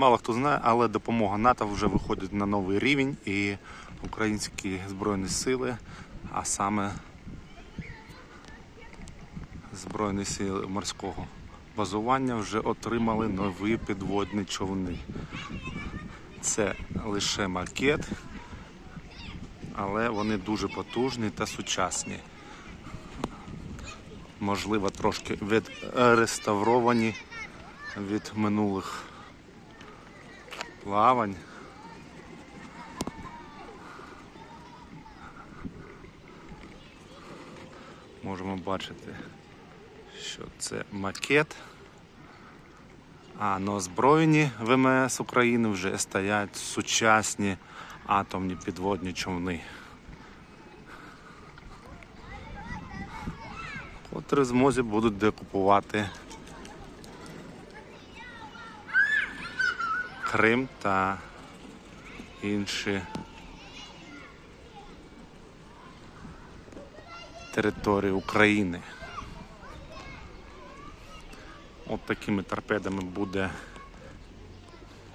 Мало хто знає, але допомога НАТО вже виходить на новий рівень і українські збройні сили, а саме Збройні сили морського базування вже отримали нові підводні човни. Це лише макет, але вони дуже потужні та сучасні. Можливо, трошки відреставровані від минулих плавань. Можемо бачити, що це макет. А на озброєнні ВМС України вже стоять сучасні атомні підводні човни. Котрі змозі будуть декупувати Крим та інші території України. От такими торпедами буде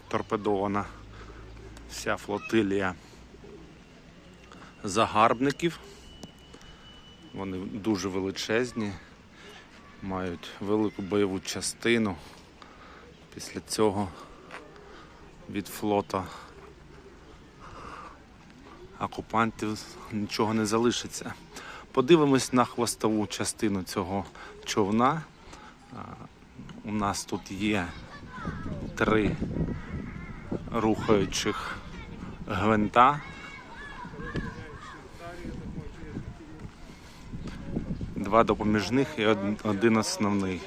торпедована вся флотилія загарбників. Вони дуже величезні, мають велику бойову частину. Після цього від флота окупантів нічого не залишиться. Подивимось на хвостову частину цього човна. У нас тут є три рухаючих гвинта. Два допоміжних і один основний.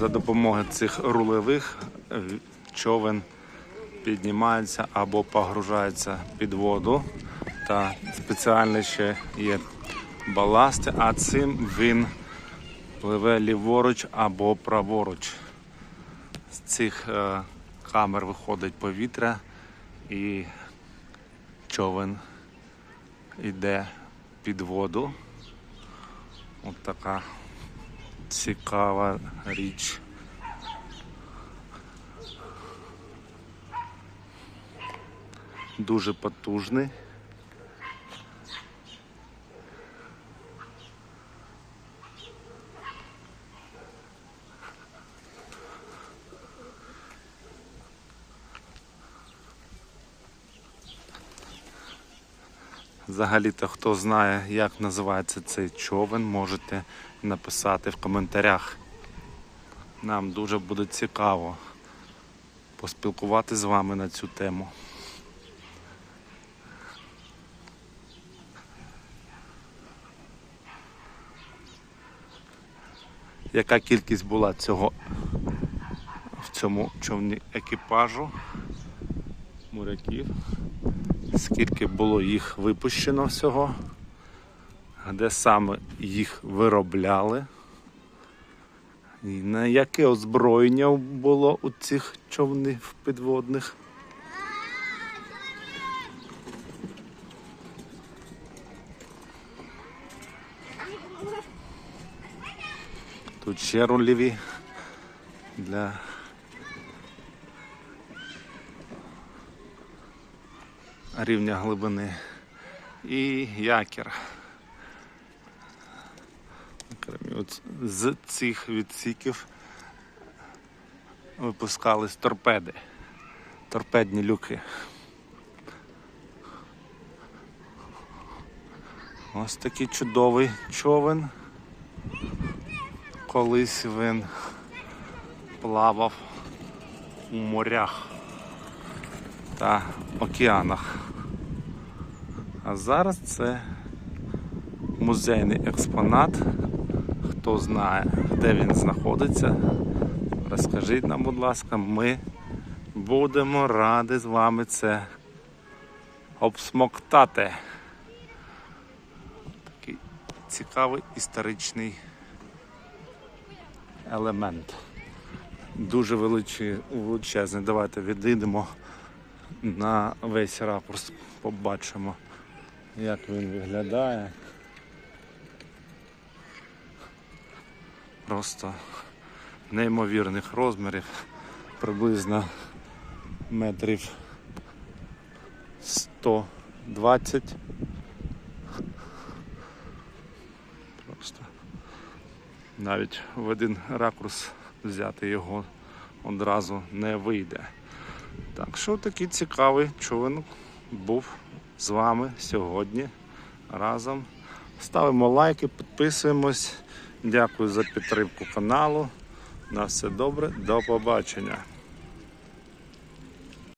За допомогою цих рулевих е, човен піднімається або погружається під воду. Та спеціально ще є баласти, а цим він пливе ліворуч або праворуч. З цих е, камер виходить повітря і човен йде під воду. От така цікава річ. Дуже потужний. Взагалі-то хто знає, як називається цей човен, можете написати в коментарях. Нам дуже буде цікаво поспілкувати з вами на цю тему. Яка кількість була цього в цьому човні екіпажу моряків? Скільки було їх випущено всього? Де саме їх виробляли? І на яке озброєння було у цих човнів підводних? Тут ще рульові для рівня глибини і якір. От З цих відсіків випускались торпеди, торпедні люки. Ось такий чудовий човен. Колись він плавав у морях та океанах. А зараз це музейний експонат. Хто знає, де він знаходиться, розкажіть нам, будь ласка, ми будемо раді з вами це обсмоктати. Такий цікавий історичний елемент. Дуже величезний. Давайте відійдемо на весь ракурс, побачимо, як він виглядає. просто неймовірних розмірів, приблизно метрів 120. Просто навіть в один ракурс взяти його одразу не вийде. Так що такий цікавий човен був з вами сьогодні разом. Ставимо лайки, підписуємось. Дякую за підтримку каналу. На все добре, до побачення.